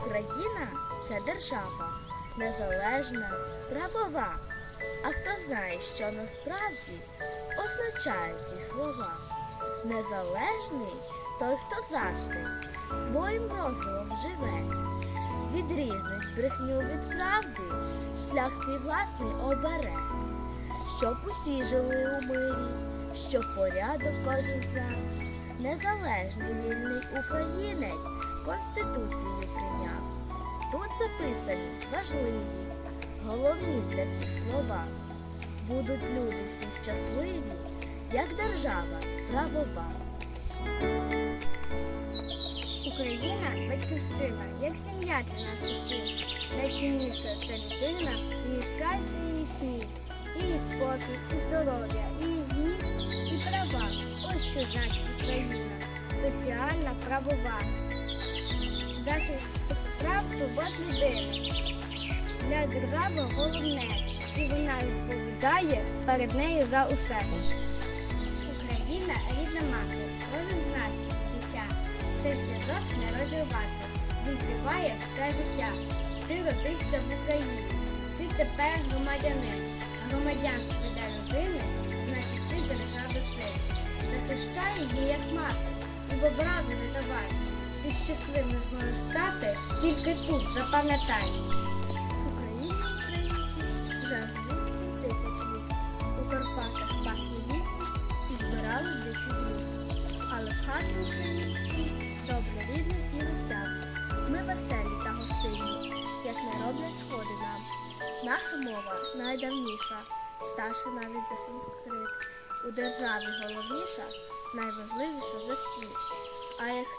Україна це держава, незалежна, правова. А хто знає, що насправді означають ці слова? Незалежний той, хто завжди своїм розумом живе, відрізнить брехню від правди, шлях свій власний обере, щоб усі жили у мирі, щоб порядок кожен знав. Незалежний вільний українець Конституцію прийняв. Тут записані важливі, головні для всіх слова. Будуть люди всі щасливі, як держава правова. Україна батьківщина, як сім'я для нас усіх. Найцінніше це людина, її щастя, її сміх, її спокій, і здоров'я, її гнів і права. Ось що значить Україна. Соціальна правова. Захист прав свобод людини. Для держави головне, і вона відповідає перед нею за усе. Україна рідна мати, кожен з нас дитя. Цей зв'язок не розірвати. Він триває все життя. Ти родився в Україні. Ти тепер громадянин. Громадянство для людини, значить ти держави син. Захищай її як мати, і в не давай. Ти щасливим зможеш стати тільки тут, запам'ятай. Україні українці вже живуть тисяч літ. У Карпатах пасли вівці і збирали дикий лід. Але в хаті добре рідних і гостях. Ми веселі та гостинні, як не роблять шкоди нам. Наша мова найдавніша, старша навіть за санскрит. У державі головніша, найважливіша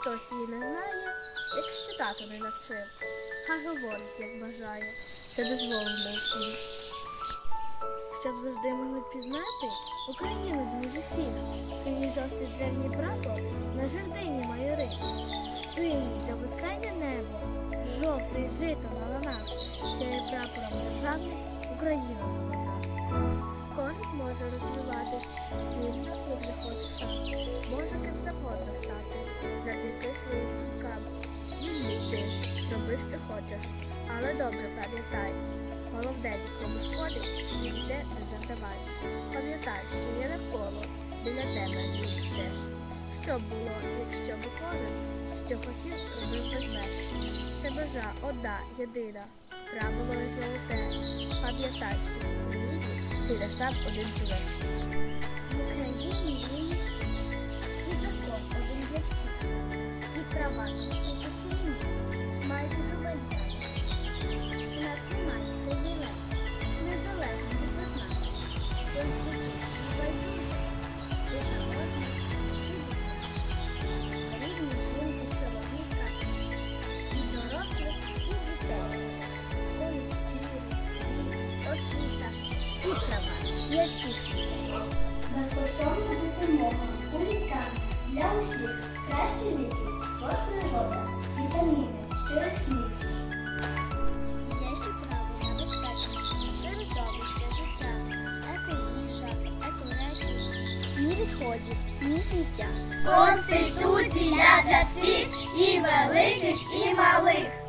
хтось її не знає, якщо тато не навчив, хай говорить, як бажає. Це дозволено усім. Щоб завжди могли пізнати Україну з усіх. Синій жовтий древній прапор на жердині майорить. Синій за небо, жовтий жито на ланах. Сяє прапором державний Україна золота. Кожен може розвиватись вільно, як захоче сам. Може Головне, нікому шкодить, ніде не завдавай. Пам'ятай, що є навколо, біля тебе він теж. Що було, якщо б кожен, що хотів, робив без меж. Це межа одна, єдина, правило є золоте. Пам'ятай, що в Україні ти не сам один живеш. Україні всі права для всіх. Безкоштовна допомога у лікарні для усіх. Кращі ліки, спорт природа, вітаміни, щирий сміх. Є ще право на безпечне середовище життя, екоїжа, екоречі, ні відходів, ні сміття. Конституція для всіх і великих, і малих.